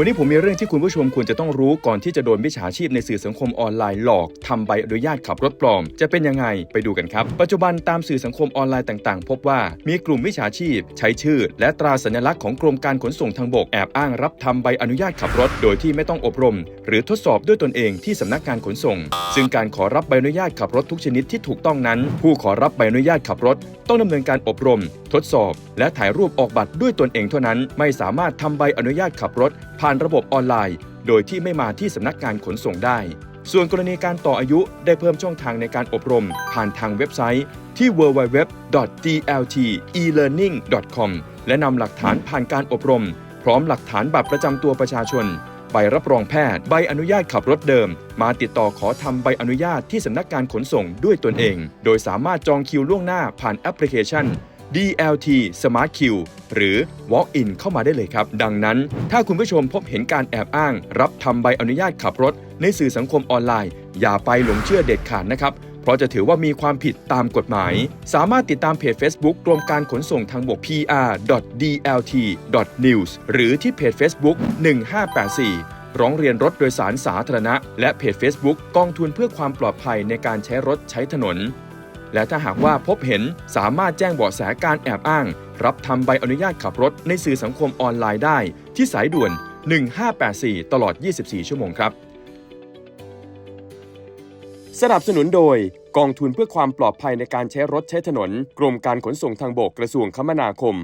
วันนี้ผมมีเรื่องที่คุณผู้ชมควรจะต้องรู้ก่อนที่จะโดนมิจฉาชีพในสื่อสังคมออนไลน์หลอกทำใบอนุญาตขับรถปลอม จะเป็นยังไงไปดูกันครับ ปัจจุบันตามสื่อสังคมออนไลน์ต่างๆ พบว่ามีกลุ่มมิจฉาชีพ ใช้ชื่อ และตราสัญลักษณ์ของกรมการขนส่งทางบกแอบอ้างรับทำใบอนุญาตขับรถ โดยที่ไม่ต้องอบรม หรือทดสอบด้วยตนเองที่สำนักงานขนส่ง ซึ่งการขอรับใบอนุญาตขับรถทุกชนิดที่ถูกต้องนั้น ผู้ขอรับใบอนุญาตขับรถ ต้องดำเนินการอบรม ทดสอบ และถ่ายรูปออกบัตรด้วยตนเองเท่านั้น ไม่สามารถทำใบอนุญาตขับรถ ผ่านระบบออนไลน์ โดยที่ไม่มาที่สำนักงานขนส่งได้ ส่วนกรณีการต่ออายุได้เพิ่มช่องทางในการอบรม ผ่านทางเว็บไซต์ที่ www.dltelearning.com และนำหลักฐานผ่านการอบรม พร้อมหลักฐานบัตรประจำตัวประชาชนใบรับรองแพทย์ ใบอนุญาตขับรถเดิม มาติดต่อขอทำใบอนุญาตที่สำนักงานขนส่งด้วยตนเอง โดยสามารถจองคิวล่วงหน้าผ่านแอปพลิเคชัน DLT Smart Q หรือ Walk in เข้ามาได้เลยครับ ดังนั้น ถ้าคุณผู้ชมพบเห็นการแอบอ้าง รับทำใบอนุญาตขับรถ ในสื่อสังคมออนไลน์ อย่าไปหลงเชื่อเด็ดขาดนะครับ เพราะจะถือว่ามีความผิดตามกฎหมาย สามารถติดตามเพจ Facebook กรมการขนส่งทางบก pr.dlt.news หรือที่เพจ Facebook 1584ร้องเรียนรถโดยสารสาธารณะ และเพจ Facebook กองทุนเพื่อความปลอดภัยในการใช้รถใช้ถนน และถ้าหากว่าพบเห็นสามารถแจ้งเบาะแสการแอบอ้าง รับทำใบอนุญาตขับรถในสื่อสังคมออนไลน์ได้ ที่สายด่วน 1584 ตลอด 24 ชั่วโมงครับ สนับสนุนโดยกองทุนเพื่อความปลอดภัยในการใช้รถใช้ถนน กรมการขนส่งทางบกกระทรวงคมนาคม